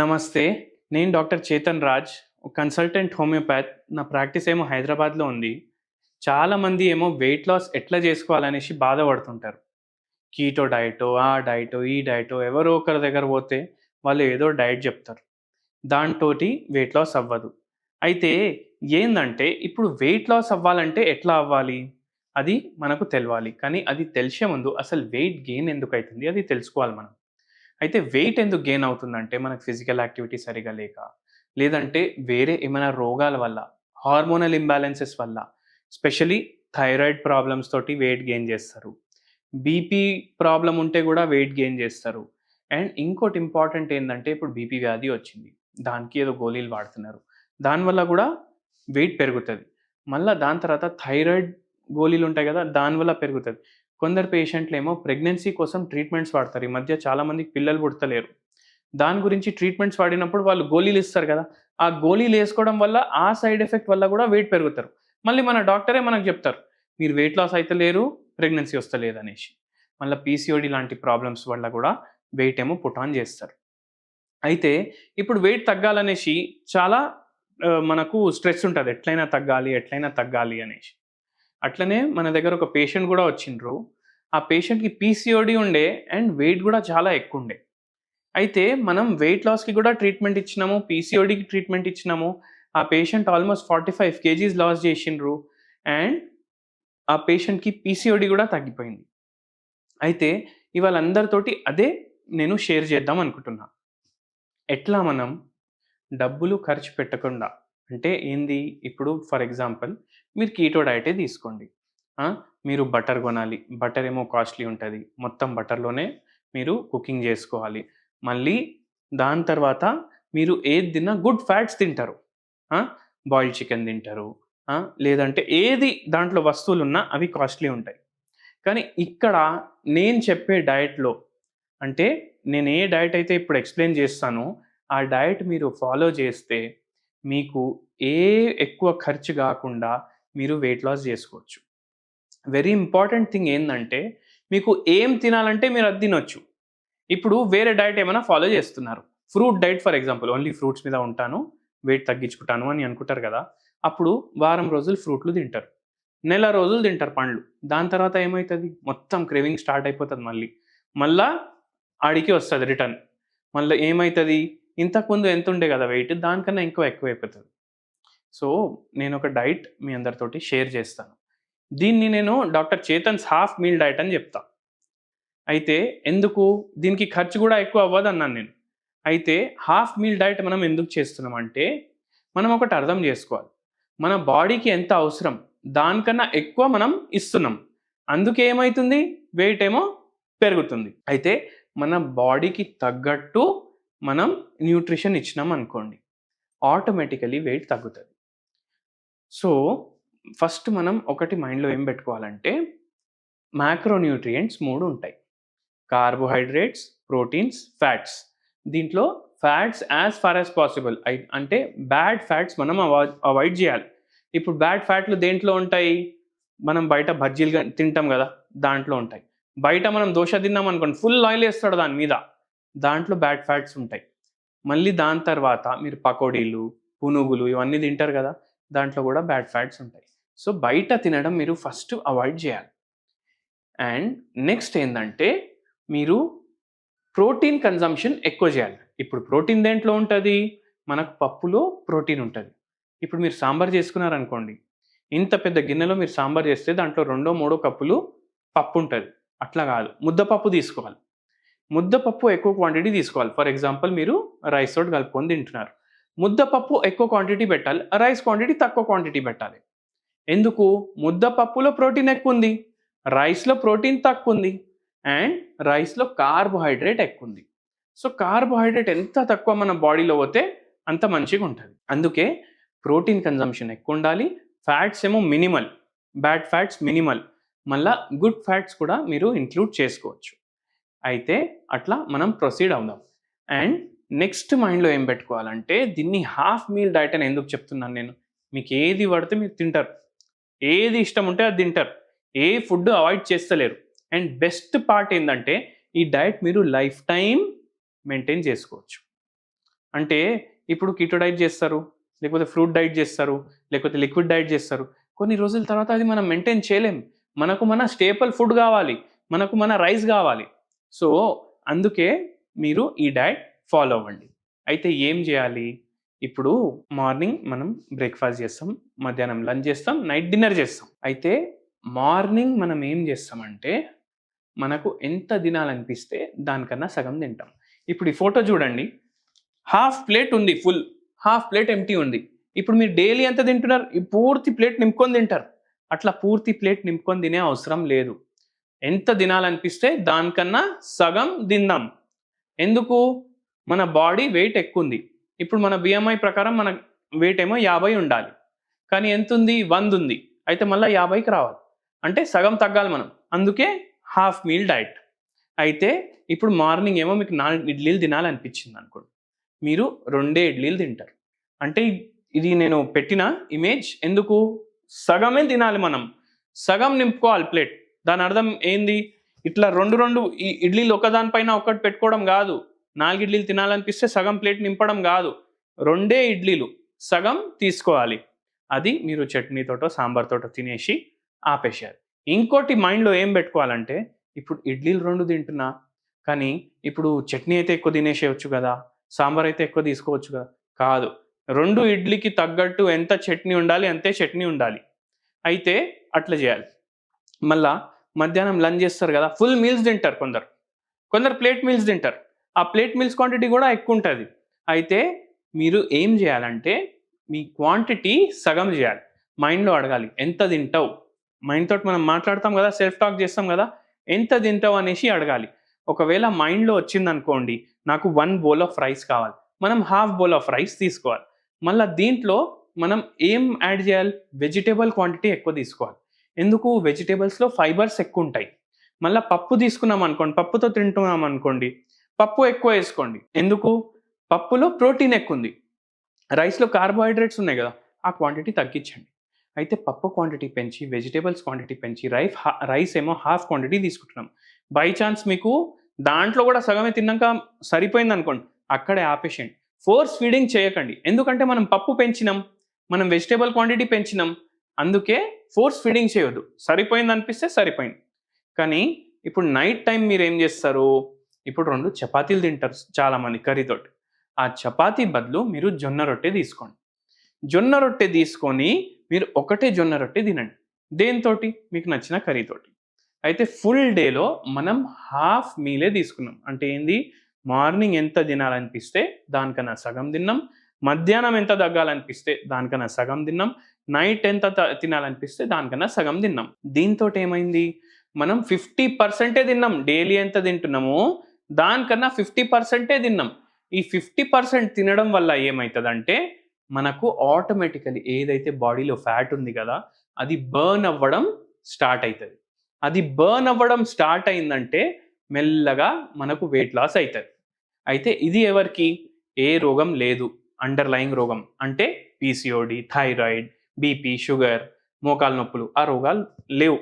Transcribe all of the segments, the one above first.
నమస్తే నేను doctor Chetan Raj consultant homeopath. నా ప్రాక్టీస్ ఏమో హైదరాబాద్లో ఉంది. చాలామంది ఏమో వెయిట్ లాస్ ఎట్లా చేసుకోవాలనేసి బాధపడుతుంటారు. కీటో డైటో ఆ డైటో ఈ డైటో ఎవరో ఒకరి దగ్గర పోతే వాళ్ళు ఏదో డైట్ చెప్తారు. దాంతో వెయిట్ లాస్ అవ్వదు. అయితే ఏందంటే ఇప్పుడు వెయిట్ లాస్ అవ్వాలంటే ఎట్లా అవ్వాలి? అది మనకు తెలవాలి. కానీ అది తెలిసే ముందు అసలు వెయిట్ గెయిన్ ఎందుకు అవుతుంది అది తెలుసుకోవాలి మనం. అయితే వెయిట్ ఎందుకు గెయిన్ అవుతుందంటే మనకు ఫిజికల్ యాక్టివిటీ సరిగా లేక లేదంటే వేరే ఏమైనా రోగాల వల్ల హార్మోనల్ ఇంబ్యాలెన్సెస్ వల్ల స్పెషలీ థైరాయిడ్ ప్రాబ్లమ్స్ తోటి వెయిట్ గెయిన్ చేస్తారు. బీపీ ప్రాబ్లం ఉంటే కూడా వెయిట్ గెయిన్ చేస్తారు. అండ్ ఇంకోటి ఇంపార్టెంట్ ఏంటంటే ఇప్పుడు బీపీ వ్యాధి వచ్చింది. దానికి ఏదో గోళీలు వాడుతున్నారు. దానివల్ల కూడా వెయిట్ పెరుగుతుంది. మళ్ళీ దాని తర్వాత థైరాయిడ్ గోళీలు ఉంటాయి కదా దానివల్ల పెరుగుతుంది. కొందరు పేషెంట్లు ఏమో ప్రెగ్నెన్సీ కోసం ట్రీట్మెంట్స్ వాడతారు. ఈ మధ్య చాలామందికి పిల్లలు పుడతలేరు. దాని గురించి ట్రీట్మెంట్స్ వాడినప్పుడు వాళ్ళు గోళీలు ఇస్తారు కదా ఆ గోళీలు వేసుకోవడం వల్ల ఆ సైడ్ ఎఫెక్ట్ వల్ల కూడా వెయిట్ పెరుగుతారు. మళ్ళీ మన డాక్టరే మనకు చెప్తారు మీరు వెయిట్ లాస్ అయితే లేరు ప్రెగ్నెన్సీ వస్తలేదు అనేసి. మళ్ళీ పీసీఓడి లాంటి ప్రాబ్లమ్స్ వల్ల కూడా వెయిట్ ఏమో పుటాన్ చేస్తారు. అయితే ఇప్పుడు వెయిట్ తగ్గాలనేసి చాలా మనకు స్ట్రెస్ ఉంటుంది. ఎట్లయినా తగ్గాలి ఎట్లయినా తగ్గాలి అనేసి. అట్లనే మన దగ్గర ఒక పేషెంట్ కూడా వచ్చిండ్రు. ఆ పేషెంట్కి పీసీఓడి ఉండే అండ్ వెయిట్ కూడా చాలా ఎక్కువ ఉండే అయితే మనం వెయిట్ లాస్కి కూడా ట్రీట్మెంట్ ఇచ్చినాము పీసీఓడికి ట్రీట్మెంట్ ఇచ్చినాము. ఆ patient almost forty five kgs loss చేసిండ్రు అండ్ ఆ పేషెంట్కి పీసీఓడి కూడా తగ్గిపోయింది. అయితే ఇవాళ అందరితోటి అదే నేను షేర్ చేద్దాం అనుకుంటున్నా. ఎట్లా మనం డబ్బులు ఖర్చు పెట్టకుండా అంటే ఏంది? ఇప్పుడు ఫర్ ఎగ్జాంపుల్ మీరు కీటో డైటే తీసుకోండి. మీరు బటర్ కొనాలి. బటర్ ఏమో కాస్ట్లీ ఉంటుంది. మొత్తం బటర్లోనే మీరు కుకింగ్ చేసుకోవాలి. మళ్ళీ దాని తర్వాత మీరు ఏది తిన్నా గుడ్ ఫ్యాట్స్ తింటారు. బాయిల్డ్ చికెన్ తింటారు. లేదంటే ఏది దాంట్లో వస్తువులు ఉన్నా అవి కాస్ట్లీ ఉంటాయి. కానీ ఇక్కడ నేను చెప్పే డయట్లో అంటే నేను ఏ డయట్ అయితే ఇప్పుడు ఎక్స్ప్లెయిన్ చేస్తానో ఆ డయట్ మీరు ఫాలో చేస్తే మీకు ఏ ఎక్కువ ఖర్చు కాకుండా మీరు వెయిట్ లాస్ చేసుకోవచ్చు. వెరీ ఇంపార్టెంట్ థింగ్ ఏంటంటే మీకు ఏం తినాలంటే మీరు అది తినొచ్చు. ఇప్పుడు వేరే డైట్ ఏమైనా ఫాలో చేస్తున్నారు. Fruit diet for example only fruits మీద ఉంటాను వెయిట్ తగ్గించుకుంటాను అని అనుకుంటారు కదా అప్పుడు వారం రోజులు ఫ్రూట్లు తింటారు. నెల రోజులు తింటారు పండ్లు. దాని తర్వాత ఏమవుతుంది మొత్తం క్రేవింగ్ స్టార్ట్ అయిపోతుంది మళ్ళీ. మళ్ళా ఆడికి వస్తుంది రిటర్న్ మళ్ళీ ఏమవుతుంది ఇంతకుముందు ఎంత ఉండే కదా వెయిట్ దానికన్నా ఎక్కువ ఎక్కువ అయిపోతుంది సో నేను ఒక డైట్ మీ అందరితోటి షేర్ చేస్తాను. దీన్ని నేను doctor Chetan's half meal diet అని చెప్తా. అయితే ఎందుకు? దీనికి ఖర్చు కూడా ఎక్కువ అవ్వదు అన్నాను నేను. అయితే హాఫ్ మీల్ డైట్ మనం ఎందుకు చేస్తున్నాం అంటే మనం ఒకటి అర్థం చేసుకోవాలి. మన బాడీకి ఎంత అవసరం దానికన్నా ఎక్కువ మనం ఇస్తున్నాం. అందుకే ఏమవుతుంది వెయిట్ ఏమో పెరుగుతుంది. అయితే మన బాడీకి తగ్గట్టు మనం న్యూట్రిషన్ ఇచ్చినాం అనుకోండి ఆటోమేటికలీ వెయిట్ తగ్గుతుంది. సో ఫస్ట్ మనం ఒకటి మైండ్లో ఏం పెట్టుకోవాలంటే మ్యాక్రోన్యూట్రియంట్స్ మూడు ఉంటాయి. Carbohydrates proteins fats. దీంట్లో fats as far as possible. అంటే బ్యాడ్ ఫ్యాట్స్ మనం అవాయిడ్ చేయాలి. ఇప్పుడు బ్యాడ్ ఫ్యాట్లు దేంట్లో ఉంటాయి? మనం బయట బజ్జీలు తింటాం కదా దాంట్లో ఉంటాయి. బయట మనం దోశ తిన్నాం అనుకోండి ఫుల్ ఆయిల్ వేస్తాడు దాని మీద. దాంట్లో బ్యాడ్ ఫ్యాట్స్ ఉంటాయి. మళ్ళీ దాని తర్వాత మీరు పకోడీలు పునుగులు ఇవన్నీ తింటారు కదా దాంట్లో కూడా బ్యాడ్ ఫ్యాట్స్ ఉంటాయి. సో బయట తినడం మీరు ఫస్ట్ అవాయిడ్ చేయాలి. అండ్ నెక్స్ట్ ఏంటంటే మీరు ప్రోటీన్ కన్జంప్షన్ ఎక్కువ చేయాలి. ఇప్పుడు ప్రోటీన్ దేంట్లో ఉంటుంది? మనకు పప్పులో ప్రోటీన్ ఉంటుంది. ఇప్పుడు మీరు సాంబార్ చేసుకున్నారనుకోండి ఇంత పెద్ద గిన్నెలో మీరు సాంబార్ చేస్తే దాంట్లో రెండో మూడో కప్పులు పప్పు ఉంటుంది. అట్లా కాదు. ముద్దపప్పు తీసుకోవాలి. ముద్దపప్పు ఎక్కువ క్వాంటిటీ తీసుకోవాలి. ఫర్ ఎగ్జాంపుల్ మీరు రైస్ తోటి కలుపుకొని తింటున్నారు. ముద్దపప్పు ఎక్కువ క్వాంటిటీ పెట్టాలి రైస్ క్వాంటిటీ తక్కువ క్వాంటిటీ పెట్టాలి. ఎందుకు? ముద్దపప్పులో ప్రోటీన్ ఎక్కువ ఉంది రైస్లో ప్రోటీన్ తక్కువ ఉంది అండ్ రైస్లో కార్బోహైడ్రేట్ ఎక్కువ ఉంది సో కార్బోహైడ్రేట్ ఎంత తక్కువ మన బాడీలో పోతే అంత మంచిగా ఉంటుంది. అందుకే ప్రోటీన్ కన్జంప్షన్ ఎక్కువ ఉండాలి ఫ్యాట్స్ ఏమో మినిమల్ బ్యాడ్ ఫ్యాట్స్ మినిమల్ మళ్ళా గుడ్ ఫ్యాట్స్ కూడా మీరు ఇంక్లూడ్ చేసుకోవచ్చు. అయితే అట్లా మనం ప్రొసీడ్ అవుదాం. అండ్ నెక్స్ట్ మైండ్లో ఏం పెట్టుకోవాలంటే దీన్ని హాఫ్ మీల్ డైట్ అని ఎందుకు చెప్తున్నాను నేను? మీకు ఏది పడితే మీరు తింటారు. ఏది ఇష్టం ఉంటే అది తింటారు. ఏ ఫుడ్ అవాయిడ్ చేస్తలేరు. అండ్ బెస్ట్ పార్ట్ ఏంటంటే ఈ డైట్ మీరు లైఫ్ టైం మెయింటైన్ చేసుకోవచ్చు. అంటే ఇప్పుడు కిటో డైట్ చేస్తారు లేకపోతే ఫ్రూట్ డైట్ చేస్తారు లేకపోతే లిక్విడ్ డైట్ చేస్తారు. కొన్ని రోజుల తర్వాత అది మనం మెయింటైన్ చేయలేం. మనకు మన స్టేపుల్ ఫుడ్ కావాలి. మనకు మన రైస్ కావాలి. సో అందుకే మీరు ఈ డైట్ ఫాలో అవ్వండి. అయితే ఏం చేయాలి? ఇప్పుడు మార్నింగ్ మనం బ్రేక్ఫాస్ట్ చేస్తాం మధ్యాహ్నం లంచ్ చేస్తాం నైట్ డిన్నర్ చేస్తాం. అయితే మార్నింగ్ మనం ఏం చేస్తామంటే మనకు ఎంత తినాలనిపిస్తే దానికన్నా సగం తింటాం. ఇప్పుడు ఈ ఫోటో చూడండి. హాఫ్ ప్లేట్ ఉంది ఫుల్ హాఫ్ ప్లేట్ ఎంటీ ఉంది. ఇప్పుడు మీరు డైలీ ఎంత తింటున్నారు? ఈ పూర్తి ప్లేట్ నింపుకొని తింటారు. అట్లా పూర్తి ప్లేట్ నింపుకొని తినే అవసరం లేదు. ఎంత తినాలనిపిస్తే దానికన్నా సగం తిందాం. ఎందుకు? మన బాడీ వెయిట్ ఎక్కువ ఉంది ఇప్పుడు మన బిఎంఐ ప్రకారం మన వెయిట్ ఏమో యాభై ఉండాలి. కానీ ఎంత ఉంది వంద ఉంది అయితే మళ్ళీ యాభైకి రావాలి. అంటే సగం తగ్గాలి మనం. అందుకే హాఫ్ మీల్ డైట్ అయితే ఇప్పుడు మార్నింగ్ ఏమో మీకు నాలుగు ఇడ్లీలు తినాలనిపించింది అనుకోండి. మీరు రెండే ఇడ్లీలు తింటారు. అంటే ఇది నేను పెట్టిన ఇమేజ్ ఎందుకు? సగమే తినాలి మనం. సగం నింపుకోవాలి ప్లేట్ దాని అర్థం ఏంది? ఇట్లా రెండు రెండు ఈ ఇడ్లీలు ఒకదానిపైన ఒకటి పెట్టుకోవడం కాదు. నాలుగు ఇడ్లీలు తినాలనిపిస్తే సగం ప్లేట్ నింపడం కాదు రెండే ఇడ్లీలు సగం తీసుకోవాలి. అది మీరు చట్నీతోటో సాంబార్తోటో తినేసి ఆపేసేయాలి ఇంకోటి మైండ్లో ఏం పెట్టుకోవాలంటే ఇప్పుడు ఇడ్లీలు రెండు తింటున్నా కానీ ఇప్పుడు చట్నీ అయితే ఎక్కువ తినేసేయచ్చు కదా సాంబార్ అయితే ఎక్కువ తీసుకోవచ్చు కదా కాదు. రెండు ఇడ్లీకి తగ్గట్టు ఎంత చట్నీ ఉండాలి అంతే చట్నీ ఉండాలి. అయితే అట్లా చేయాలి. మళ్ళా మధ్యాహ్నం లంచ్ చేస్తారు కదా ఫుల్ మీల్స్ తింటారు కొందరు. కొందరు ప్లేట్ మీల్స్ తింటారు. ఆ ప్లేట్ మిల్స్ క్వాంటిటీ కూడా ఎక్కువ ఉంటుంది అయితే మీరు ఏం చేయాలంటే మీ క్వాంటిటీ సగం చేయాలి. మైండ్లో అడగాలి ఎంత తింటావు? మైండ్ తోటి మనం మాట్లాడతాం కదా సెల్ఫ్ టాక్ చేస్తాం కదా ఎంత తింటావు అనేసి అడగాలి. ఒకవేళ మైండ్లో వచ్చింది అనుకోండి నాకు వన్ బౌల్ ఆఫ్ రైస్ కావాలి. మనం హాఫ్ బౌల్ ఆఫ్ రైస్ తీసుకోవాలి. మళ్ళీ దీంట్లో మనం ఏం యాడ్ చేయాలి? వెజిటేబుల్ క్వాంటిటీ ఎక్కువ తీసుకోవాలి. ఎందుకు? వెజిటేబుల్స్లో ఫైబర్స్ ఎక్కువ ఉంటాయి మళ్ళీ పప్పు తీసుకున్నాం అనుకోండి పప్పుతో తింటున్నాం అనుకోండి పప్పు ఎక్కువ వేసుకోండి. ఎందుకు? పప్పులో ప్రోటీన్ ఎక్కువ ఉంది రైస్లో కార్బోహైడ్రేట్స్ ఉన్నాయి కదా ఆ క్వాంటిటీ తగ్గించండి. అయితే పప్పు క్వాంటిటీ పెంచి వెజిటేబుల్స్ క్వాంటిటీ పెంచి రైస్ రైస్ ఏమో హాఫ్ క్వాంటిటీ తీసుకుంటున్నాం. బై ఛాన్స్ మీకు దాంట్లో కూడా సగమే తిన్నాక సరిపోయింది అనుకోండి అక్కడే ఆపేసేయండి. ఫోర్స్ ఫీడింగ్ చేయకండి. ఎందుకంటే మనం పప్పు పెంచినాం మనం వెజిటేబుల్ క్వాంటిటీ పెంచినాం అందుకే ఫోర్స్ ఫీడింగ్ చేయొద్దు. సరిపోయింది అనిపిస్తే సరిపోయింది. కానీ ఇప్పుడు నైట్ టైం మీరు ఏం చేస్తారు? ఇప్పుడు రెండు చపాతీలు తింటారు చాలామంది కర్రీతోటి. ఆ చపాతీ బదులు మీరు జొన్న రొట్టె తీసుకోండి. జొన్న రొట్టె తీసుకొని మీరు ఒకటే జొన్న రొట్టె తినండి. దేనితోటి? మీకు నచ్చిన కర్రీతోటి. అయితే ఫుల్ డేలో మనం హాఫ్ మీలే తీసుకున్నాం. అంటే ఏంది? మార్నింగ్ ఎంత తినాలనిపిస్తే దానికన్నా సగం తిన్నాం. మధ్యాహ్నం ఎంత తగ్గాలనిపిస్తే దానికన్నా సగం తిన్నాం. నైట్ ఎంత త- తినాలనిపిస్తే దానికన్నా సగం తిన్నాం. దీంతో ఏమైంది? మనం ఫిఫ్టీ పర్సెంటే తిన్నాం. డైలీ ఎంత తింటున్నామో దానికన్నా ఫిఫ్టీ పర్సెంటే తిన్నాం. ఈ ఫిఫ్టీ పర్సెంట్ తినడం వల్ల ఏమవుతుందంటే మనకు ఆటోమేటికలీ ఏదైతే బాడీలో ఫ్యాట్ ఉంది కదా అది బర్న్ అవ్వడం స్టార్ట్ అవుతుంది అది బర్న్ అవ్వడం స్టార్ట్ అయిందంటే మెల్లగా మనకు వెయిట్ లాస్ అవుతుంది అయితే ఇది ఎవరికి? ఏ రోగం లేదు. అండర్లయింగ్ రోగం అంటే పీసీఓడి థైరాయిడ్ బీపీ షుగర్ మోకాలు నొప్పులు ఆ రోగాలు లేవు.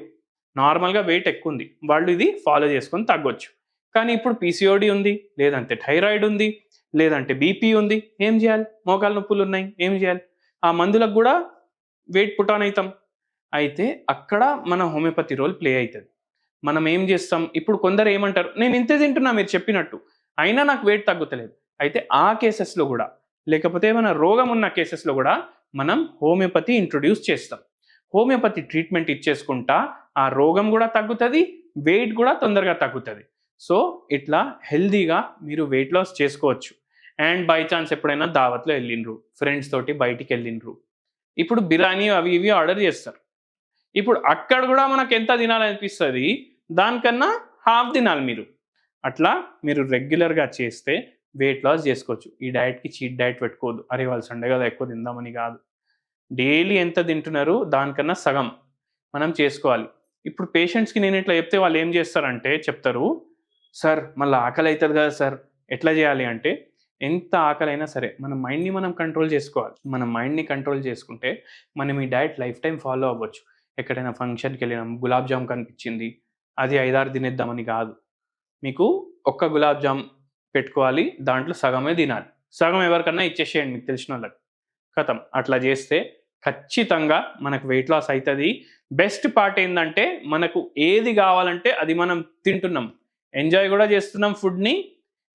నార్మల్గా వెయిట్ ఎక్కువ ఉంది వాళ్ళు ఇది ఫాలో చేసుకొని తగ్గొచ్చు. కానీ ఇప్పుడు పీసీఓడి ఉంది లేదంటే థైరాయిడ్ ఉంది లేదంటే బీపీ ఉంది. ఏం చేయాలి? మోకాలు నొప్పులు ఉన్నాయి. ఏం చేయాలి? ఆ మందులకు కూడా వెయిట్ పుటాన్ అవుతాం. అయితే అక్కడ మన హోమియోపతి రోల్ ప్లే అవుతుంది. మనం ఏం చేస్తాం? ఇప్పుడు కొందరు ఏమంటారు? నేను ఇంతే తింటున్నా మీరు చెప్పినట్టు. అయినా నాకు వెయిట్ తగ్గుతలేదు. అయితే ఆ కేసెస్లో కూడా లేకపోతే ఏమైనా రోగం ఉన్న కేసెస్లో కూడా మనం హోమియోపతి ఇంట్రొడ్యూస్ చేస్తాం. హోమియోపతి ట్రీట్మెంట్ ఇచ్చేసుకుంటా ఆ రోగం కూడా తగ్గుతుంది వెయిట్ కూడా తొందరగా తగ్గుతుంది. సో ఇట్లా హెల్దీగా మీరు వెయిట్ లాస్ చేసుకోవచ్చు. అండ్ బై ఛాన్స్ ఎప్పుడైనా దావత్లో వెళ్ళిండ్రు. ఫ్రెండ్స్ తోటి బయటికి వెళ్ళిండ్రు. ఇప్పుడు బిర్యానీ అవి ఇవి ఆర్డర్ చేస్తారు. ఇప్పుడు అక్కడ కూడా మనకు ఎంత తినాలనిపిస్తుంది? దానికన్నా హాఫ్ తినాలి మీరు. అట్లా మీరు రెగ్యులర్గా చేస్తే వెయిట్ లాస్ చేసుకోవచ్చు. ఈ డైట్కి చీట్ డైట్ పెట్టుకోవద్దు. అరే వాళ్ళు సండే కదా ఎక్కువ తిందామని కాదు. డైలీ ఎంత తింటున్నారు? దానికన్నా సగం మనం చేసుకోవాలి. ఇప్పుడు పేషెంట్స్కి నేను ఇట్లా చెప్తే వాళ్ళు ఏం చేస్తారంటే చెప్తారు. సార్ మళ్ళీ ఆకలి అవుతుంది కదా సార్. ఎట్లా చేయాలి అంటే ఎంత ఆకలైనా సరే మన మైండ్ని మనం కంట్రోల్ చేసుకోవాలి. మన మైండ్ని కంట్రోల్ చేసుకుంటే మనం ఈ డైట్ లైఫ్ టైం ఫాలో అవ్వచ్చు. ఎక్కడైనా ఫంక్షన్కి వెళ్ళినాం గులాబ్ జామ్ కనిపించింది అది ఐదారు తినేద్దామని కాదు. మీకు ఒక్క గులాబ్ జామ్ పెట్టుకోవాలి దాంట్లో సగమే తినాలి. సగం ఎవరికన్నా ఇచ్చేసేయండి మీకు తెలిసిన వాళ్ళకి. కథం అట్లా చేస్తే ఖచ్చితంగా మనకు వెయిట్ లాస్ అవుతుంది బెస్ట్ పార్ట్ ఏంటంటే మనకు ఏది కావాలంటే అది మనం తింటున్నాం. ఎంజాయ్ కూడా చేస్తున్నాం ఫుడ్ని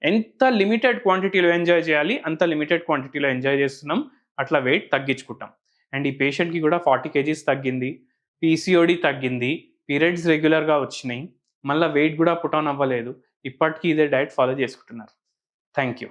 ఎంత లిమిటెడ్ క్వాంటిటీలో ఎంజాయ్ చేయాలి అంత లిమిటెడ్ క్వాంటిటీలో ఎంజాయ్ చేస్తున్నాం. అట్లా వెయిట్ తగ్గించుకుంటాం. అండ్ ఈ పేషెంట్కి కూడా ఫార్టీ కేజీస్ తగ్గింది. పీసీఓడి తగ్గింది. పీరియడ్స్ రెగ్యులర్గా వచ్చినాయి. మళ్ళీ వెయిట్ కూడా పుట్ ఆన్ అవ్వలేదు. ఇప్పటికీ ఇదే డైట్ ఫాలో చేసుకుంటున్నారు. Thank you